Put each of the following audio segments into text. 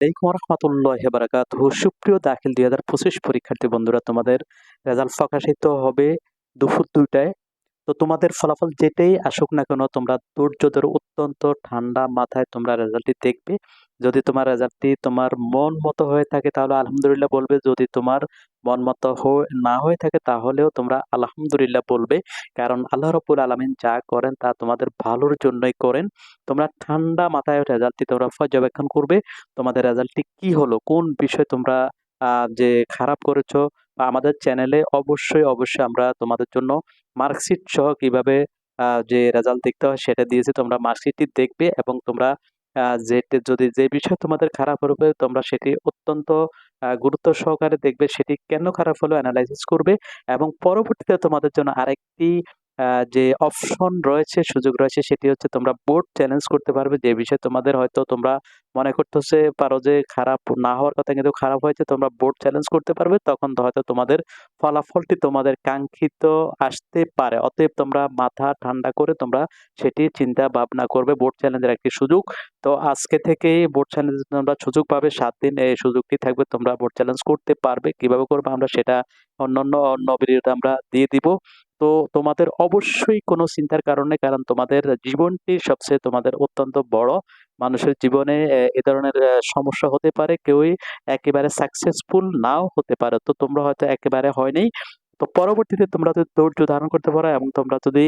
আলাইকুম রহমতুল্লাহ বারাকাত সুপ্রিয় দাখিল দুই হাজার পঁচিশ পরীক্ষার্থী বন্ধুরা, তোমাদের রেজাল্ট প্রকাশিত হবে দুপুর দুইটায়। তো তোমাদের ফলাফল যেটাই আসুক না কেন, তোমরা ধৈর্য ধরে অত্যন্ত ঠান্ডা মাথায় তোমরা রেজাল্টটি দেখবে। যদি তোমার রেজাল্টটি তোমার মন মতো হয়ে থাকে, তাহলে আলহামদুলিল্লাহ বলবে। যদি তোমার মন মতো না হয়ে থাকে, তাহলেও তোমরা আলহামদুলিল্লাহ বলবে। কারণ আল্লাহ রবুল আলমিন যা করেন, তা তোমাদের ভালোর জন্যই করেন। তোমরা ঠান্ডা মাথায় রেজাল্টটি তোমরা পর্যবেক্ষণ করবে। তোমাদের রেজাল্টটি কি হলো? কোন বিষয় তোমরা যে খারাপ করেছ আমাদের চ্যানেলে অবশ্যই অবশ্যই আমরা তোমাদের জন্য মার্কশিট সহ কীভাবে যে রেজাল্ট দেখতে হয় সেটা দিয়েছি। তোমরা মার্কশিটটি দেখবে এবং তোমরা যে যদি যে বিষয় তোমাদের খারাপ হবে, তোমরা সেটি অত্যন্ত গুরুত্ব সহকারে দেখবে। সেটি কেন খারাপ হলো অ্যানালাইসিস করবে এবং পরবর্তীতে তোমাদের জন্য আরেকটি যে অপশন রয়েছে, সুযোগ রয়েছে, সেটি হচ্ছে তোমরা বোর্ড চ্যালেঞ্জ করতে পারবে। যে বিষয়ে তোমাদের হয়তো তোমরা মনে করতেছে পারো যে খারাপ না হওয়ার কথা কিন্তু খারাপ হয়েছে, তোমরা বোর্ড চ্যালেঞ্জ করতে পারবে। তখন হয়তো তোমাদের ফলাফলটি তোমাদের কাঙ্ক্ষিত আসতে পারে। অতএব তোমরা মাথা ঠান্ডা করে তোমরা সেটি চিন্তা ভাবনা করবে। বোর্ড চ্যালেঞ্জের একটি সুযোগ। তো আজকে থেকেই বোর্ড চ্যালেঞ্জ তোমরা সুযোগ পাবে। সাত দিন এই সুযোগটি থাকবে, তোমরা বোর্ড চ্যালেঞ্জ করতে পারবে। কীভাবে করবে আমরা সেটা অন্যান্য অন্য ভিডিওতে আমরা দিয়ে দিব। তো তোমাদের অবশ্যই কোনো চিন্তার কারণে, কারণ তোমাদের জীবনটি সবচেয়ে তোমাদের অত্যন্ত বড়। মানুষের জীবনে, এ ধরনের সমস্যা হতে পারে, কেউই একেবারে সাকসেসফুল নাও হতে পারে। তো তোমরা হয়তো একেবারে হয়নি। তো পরবর্তীতে তোমরা যদি ধৈর্য ধারণ করতে পারো এবং তোমরা যদি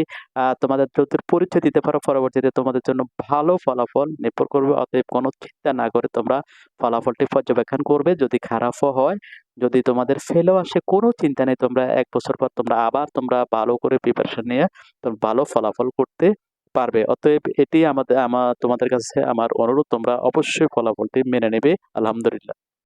তোমাদের ধৈর্যের পরিচয় দিতে পারো, পরবর্তীতে তোমাদের জন্য ভালো ফলাফল নির্ভর করবে। অতএব কোনো চিন্তা না করে তোমরা ফলাফলটি পর্যবেক্ষণ করবে। যদি খারাপও হয় যদি তোমাদের ফেলও আসে, কোনো চিন্তা নেই। তোমরা এক বছর পর তোমরা আবার তোমরা ভালো করে প্রিপারেশন নিয়ে তোমরা ভালো ফলাফল করতে পারবে। অতএব এটি আমাদের আমার তোমাদের কাছে আমার অনুরোধ, তোমরা অবশ্যই ফলাফলটি মেনে নেবে। আলহামদুলিল্লাহ।